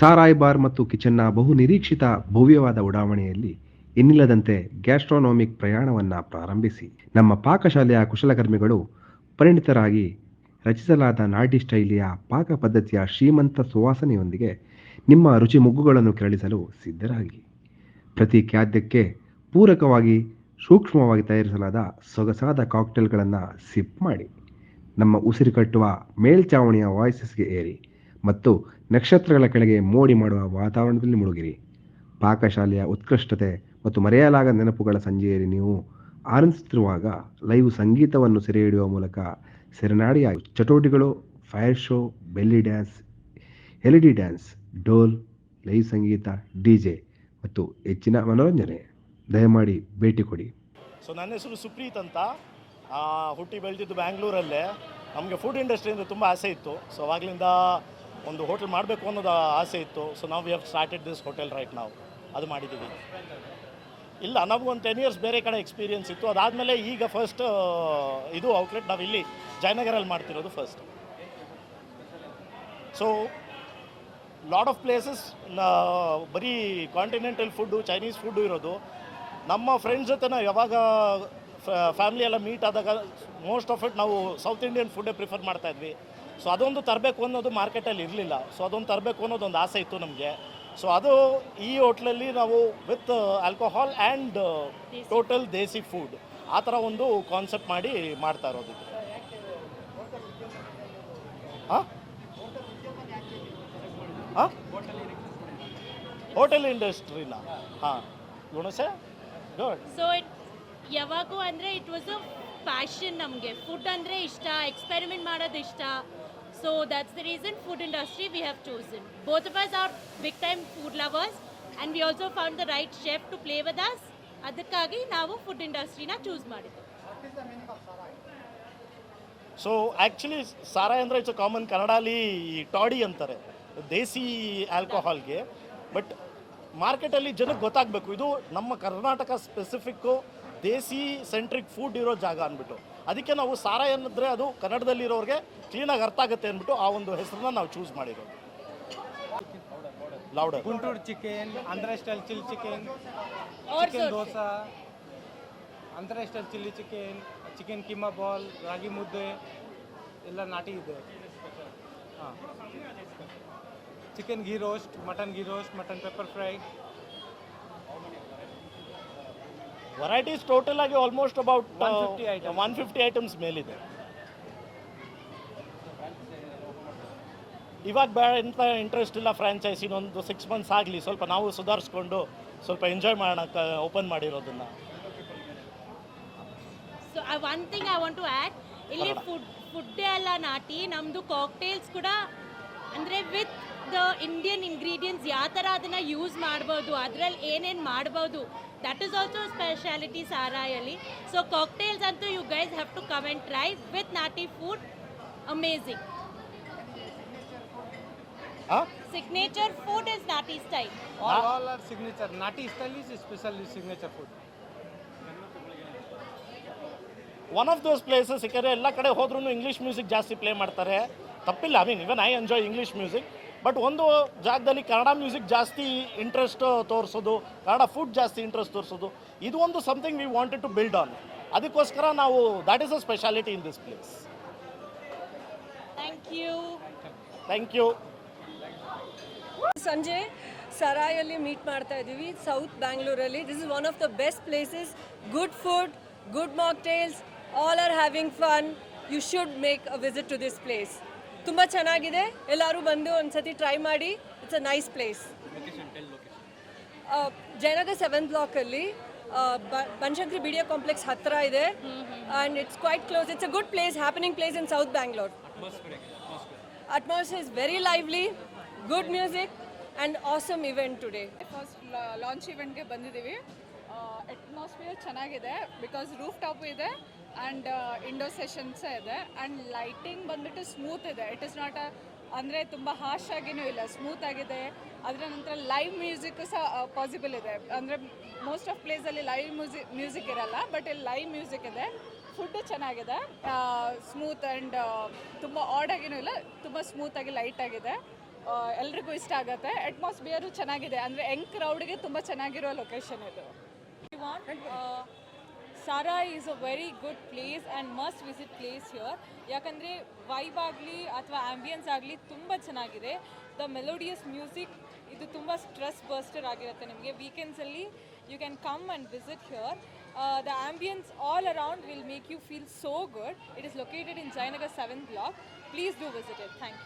ಸಾರಾಯ್ bar ಮತ್ತು ಕಿಚನ್ನ ಬಹು ನಿರೀಕ್ಷಿತ ಭವ್ಯವಾದ ಉಡಾವಣೆಯಲ್ಲಿ ಇನ್ನಿಲ್ಲದಂತೆ ಗ್ಯಾಸ್ಟ್ರೋನಾಮಿಕ್ ಪ್ರಯಾಣವನ್ನು ಪ್ರಾರಂಭಿಸಿ. ನಮ್ಮ ಪಾಕಶಾಲೆಯ ಕುಶಲಕರ್ಮಿಗಳು ಪರಿಣಿತರಾಗಿ ರಚಿಸಲಾದ ನಾಟಿ ಶೈಲಿಯ ಪಾಕ ಪದ್ಧತಿಯ ಶ್ರೀಮಂತ ಸುವಾಸನೆಯೊಂದಿಗೆ ನಿಮ್ಮ ರುಚಿ ಮುಗ್ಗುಗಳನ್ನು ಕೆರಳಿಸಲು ಸಿದ್ಧರಾಗಿ. ಪ್ರತಿ ಖಾದ್ಯಕ್ಕೆ ಪೂರಕವಾಗಿ ಸೂಕ್ಷ್ಮವಾಗಿ ತಯಾರಿಸಲಾದ ಸೊಗಸಾದ ಕಾಕ್ಟೇಲ್ಗಳನ್ನು ಸಿಪ್ ಮಾಡಿ. ನಮ್ಮ ಉಸಿರು ಕಟ್ಟುವ ಮೇಲ್ಚಾವಣಿಯ ವಾಯ್ಸಸ್ಗೆ ಏರಿ ಮತ್ತು ನಕ್ಷತ್ರಗಳ ಕೆಳಗೆ ಮೋಡಿ ಮಾಡುವ ವಾತಾವರಣದಲ್ಲಿ ಮುಳುಗಿರಿ. ಪಾಕಶಾಲೆಯ ಉತ್ಕೃಷ್ಟತೆ ಮತ್ತು ಮರೆಯಲಾಗದ ನೆನಪುಗಳ ಸಂಜೆಯಲ್ಲಿ ನೀವು ಆನಂದಿಸುತ್ತಿರುವಾಗ ಲೈವ್ ಸಂಗೀತವನ್ನು ಸೆರೆ ಹಿಡಿಯುವ ಮೂಲಕ ಸೆರೆನಾಡಿಯ ಚಟುವಟಿಕೆಗಳು fire show belly dance L D dance dhol live ಸಂಗೀತ ಡಿ ಜೆ ಮತ್ತು ಹೆಚ್ಚಿನ ಮನೋರಂಜನೆ. ದಯಮಾಡಿ ಭೇಟಿ ಕೊಡಿ. ಸೊ ನನ್ನ ಹೆಸರು ಸುಪ್ರೀತ್ ಅಂತ. ಹುಟ್ಟಿ ಬೆಳೆದಿದ್ದು ಬ್ಯಾಂಗ್ಳೂರಲ್ಲೇ. ನಮಗೆ ಫುಡ್ ಇಂಡಸ್ಟ್ರಿ ತುಂಬ ಆಸೆ ಇತ್ತು. ಸೊ ಅವಾಗಲಿಂದ ಒಂದು ಹೋಟೆಲ್ ಮಾಡಬೇಕು ಅನ್ನೋದು ಆಸೆ ಇತ್ತು. ಸೊ ನಾವು we have started this hotel right ನಾವು ಅದು ಮಾಡಿದ್ದೀವಿ. ಇಲ್ಲ ನಮಗೊಂದು ಟೆನ್ ಇಯರ್ಸ್ ಬೇರೆ ಕಡೆ ಎಕ್ಸ್ಪೀರಿಯನ್ಸ್ ಇತ್ತು. ಅದಾದಮೇಲೆ ಈಗ ಫಸ್ಟ್ ಇದು ಔಟ್ಲೆಟ್ ನಾವು ಇಲ್ಲಿ ಜಯನಗರಲ್ಲಿ ಮಾಡ್ತಿರೋದು first so lot of places ಬರೀ ಕಾಂಟಿನೆಂಟಲ್ ಫುಡ್ಡು ಚೈನೀಸ್ ಫುಡ್ಡು ಇರೋದು. ನಮ್ಮ ಫ್ರೆಂಡ್ಸ್ ಜೊತೆ ಯಾವಾಗ ಫ್ಯಾಮಿಲಿ ಎಲ್ಲ ಮೀಟ್ ಆದಾಗ ಮೋಸ್ಟ್ ಆಫ್ ಇಟ್ ನಾವು ಸೌತ್ ಇಂಡಿಯನ್ ಫುಡ್ಡೇ ಪ್ರಿಫರ್ ಮಾಡ್ತಾ ಇದ್ವಿ. ಸೊ ಅದೊಂದು ತರಬೇಕು ಅನ್ನೋದು ಮಾರ್ಕೆಟಲ್ಲಿ ಇರಲಿಲ್ಲ. ಸೊ ಅದೊಂದು ತರಬೇಕು ಅನ್ನೋದೊಂದು ಆಸೆ ಇತ್ತು ನಮಗೆ. ಸೊ ಅದು ಈ ಹೋಟ್ಲಲ್ಲಿ ನಾವು with alcohol and total desi food ಆ ಥರ ಒಂದು ಕಾನ್ಸೆಪ್ಟ್ ಮಾಡಿ ಮಾಡ್ತಾ ಇರೋದು. ಹಾಂ? ಹಾಂ? ಹೋಟೆಲ್ ಇಂಡಸ್ಟ್ರಿನ ಹಾಂ. ಗುಣಸೆ? ಗುಡ್ ಸೊ ಇಟ್ ಯಾವಾಗೂ ಅಂದರೆ ಇಟ್ ವಾಸ್ ಅ ಫ್ಯಾಷನ್ ನಮಗೆ. ಫುಡ್ ಅಂದರೆ ಇಷ್ಟ ಎಕ್ಸ್ಪೆರಿಮೆಂಟ್ ಮಾಡೋದು ಇಷ್ಟ. So that's the reason food industry we have chosen both of us are big time food lovers and we also found the right chef to play with us ಅದಕ್ಕಾಗಿ ನಾವು food ಇಂಡಸ್ಟ್ರಿನ choose ಮಾಡಿದ್ವಿ so actually Sarai ಅಂದರೆ it's common ಕನ್ನಡಲ್ಲಿ ಟಾಡಿ ಅಂತಾರೆ. ದೇಸಿ ಆಲ್ಕೋಹಾಲ್ಗೆ but ಮಾರ್ಕೆಟಲ್ಲಿ ಜನಕ್ಕೆ ಗೊತ್ತಾಗಬೇಕು. ಇದು ನಮ್ಮ Karnataka specific desi centric food ಇರೋ ಜಾಗ ಅಂದ್ಬಿಟ್ಟು. ಅದಕ್ಕೆ ನಾವು ಸಾರ ಏನಿದ್ರೆ ಅದು ಕನ್ನಡದಲ್ಲಿರೋರಿಗೆ ಕ್ಲೀನಾಗಿ ಅರ್ಥ ಆಗುತ್ತೆ ಅಂದ್ಬಿಟ್ಟು ಆ ಒಂದು ಹೆಸರನ್ನ ನಾವು ಚೂಸ್ ಮಾಡಿರೋದು. Louder Guntur chicken Andhra style chilli chicken chicken dosa Andhra style chilli chicken chicken keema ball ragi mudde ಎಲ್ಲ ನಾಟಿ ಇದೆ. ಹಾಂ. Chicken ghee roast mutton ghee roast mutton pepper fry varieties total ಆಗಿ almost about 150 items. One fifty items ಮೇಲಿದೆ. ಇವಾಗ ಬೇಡ ಎಂತ interest ಇಲ್ಲ ಫ್ರಾಂಚೈಸಿ ಇನ್ನೊಂದು ಸಿಕ್ಸ್ ಮಂತ್ಸ್ ಆಗಲಿ ಸ್ವಲ್ಪ ನಾವು ಸುಧಾರಿಸ್ಕೊಂಡು ಸ್ವಲ್ಪ ಎಂಜಾಯ್ ಮಾಡೋಣ ಓಪನ್ ಮಾಡಿರೋದನ್ನ. So one thing I want to add ಇಲ್ಲಿ ಫುಡ್ ಫುಡ್ಡೇ ಎಲ್ಲ ನಾಟಿ ನಮ್ಮದು ಕಾಕ್ಟೇಲ್ಸ್ ಕೂಡ ಅಂದರೆ ವಿತ್ ದ ಇಂಡಿಯನ್ ಇಂಗ್ರೀಡಿಯೆಂಟ್ಸ್ ಯಾವ ಥರ ಅದನ್ನು ಯೂಸ್ ಮಾಡ್ಬೋದು ಅದರಲ್ಲಿ ಏನೇನು ಮಾಡ್ಬೋದು ದಟ್ ಈಸ್ ಆಲ್ಸೋ ಸ್ಪೆಷಾಲಿಟಿ ಸಾರಾಯಲ್ಲಿ ಸೊ ಕಾಕ್ಟೇಲ್ಸ್ ಅಂತೂ you guys have to come and try with naati food amazing signature food is naati style all all are signature naati style is special signature food one of those places ಯಾಕಂದರೆ ಎಲ್ಲ ಕಡೆ ಹೋದ್ರೂ English music ಜಾಸ್ತಿ play ಮಾಡ್ತಾರೆ. ತಪ್ಪಿಲ್ಲ. I mean even I enjoy English music but ಒಂದು ಜಾಗದಲ್ಲಿ Kannada music ಜಾಸ್ತಿ ಇಂಟ್ರೆಸ್ಟ್ ತೋರಿಸೋದು ಕನ್ನಡ ಫುಡ್ ಜಾಸ್ತಿ ಇಂಟ್ರೆಸ್ಟ್ ತೋರಿಸೋದು ಇದು ಒಂದು something we wanted to build on ಅದಕ್ಕೋಸ್ಕರ ನಾವು that is a speciality in this place thank you thank you ಸಂಜೆ ಸರಾಯಲ್ಲಿ ಮೀಟ್ ಮಾಡ್ತಾ ಇದ್ದೀವಿ ಸೌತ್ ಬ್ಯಾಂಗ್ಳೂರಲ್ಲಿ this is one of the best places good food good mocktails all are having fun you should make a visit to this place ತುಂಬ ಚೆನ್ನಾಗಿದೆ. ಎಲ್ಲರೂ ಬಂದು ಒಂದ್ಸತಿ ಟ್ರೈ ಮಾಡಿ. It's a nice place Jayanagara seven ಬ್ಲಾಕಲ್ಲಿ Banashankari B D A complex ಹತ್ತಿರ ಇದೆ. And it's quite close it's a good place happening place in south Bangalore atmosphere is very lively good music and awesome event today first launch ಇವೆಂಟ್ಗೆ ಬಂದಿದ್ದೀವಿ. Atmosphere ಚೆನ್ನಾಗಿದೆ because roof top ಇದೆ. And indoor ಸೆಷನ್ಸೇ ಇದೆ. And lighting ಬಂದ್ಬಿಟ್ಟು smooth ಇದೆ. It is not a ಅಂದರೆ ತುಂಬ harsh ಆಗಿನೂ ಇಲ್ಲ. ಸ್ಮೂತ್ ಆಗಿದೆ. ಅದರ ನಂತರ ಲೈವ್ ಮ್ಯೂಸಿಕ್ ಸಹ ಪಾಸಿಬಲ್ ಇದೆ. ಅಂದರೆ ಮೋಸ್ಟ್ ಆಫ್ ಪ್ಲೇಸಲ್ಲಿ ಲೈವ್ ಮ್ಯೂಸಿಕ್ ಮ್ಯೂಸಿಕ್ ಇರಲ್ಲ ಬಟ್ ಇಲ್ಲಿ ಲೈವ್ ಮ್ಯೂಸಿಕ್ ಇದೆ. ಫುಡ್ಡು ಚೆನ್ನಾಗಿದೆ. ಸ್ಮೂತ್ ಆ್ಯಂಡ್ ತುಂಬ ಆಡಾಗಿನೂ ಇಲ್ಲ. ತುಂಬ ಸ್ಮೂತಾಗಿ ಲೈಟಾಗಿದೆ ಎಲ್ರಿಗೂ ಇಷ್ಟ ಆಗುತ್ತೆ. ಅಟ್ಮಾಸ್ಫಿಯರು ಚೆನ್ನಾಗಿದೆ. ಅಂದರೆ ಯಂಗ್ ಕ್ರೌಡ್ಗೆ ತುಂಬ ಚೆನ್ನಾಗಿರೋ ಲೊಕೇಶನ್ ಇದು. Saara is a very good place and must visit place here ಯಾಕಂದರೆ ವೈಬ್ ಆಗಲಿ ಅಥವಾ ಆ್ಯಂಬಿಯನ್ಸ್ ಆಗಲಿ ತುಂಬ ಚೆನ್ನಾಗಿದೆ. ದ ಮೆಲೋಡಿಯಸ್ ಮ್ಯೂಸಿಕ್ ಇದು ತುಂಬ ಸ್ಟ್ರೆಸ್ ಬರ್ಸ್ಟರ್ ಆಗಿರುತ್ತೆ ನಿಮಗೆ. ವೀಕೆಂಡ್ಸಲ್ಲಿ you can come and visit here the ambience all around will make you feel so good it is located in Jayanagar seven block please do visit it thank you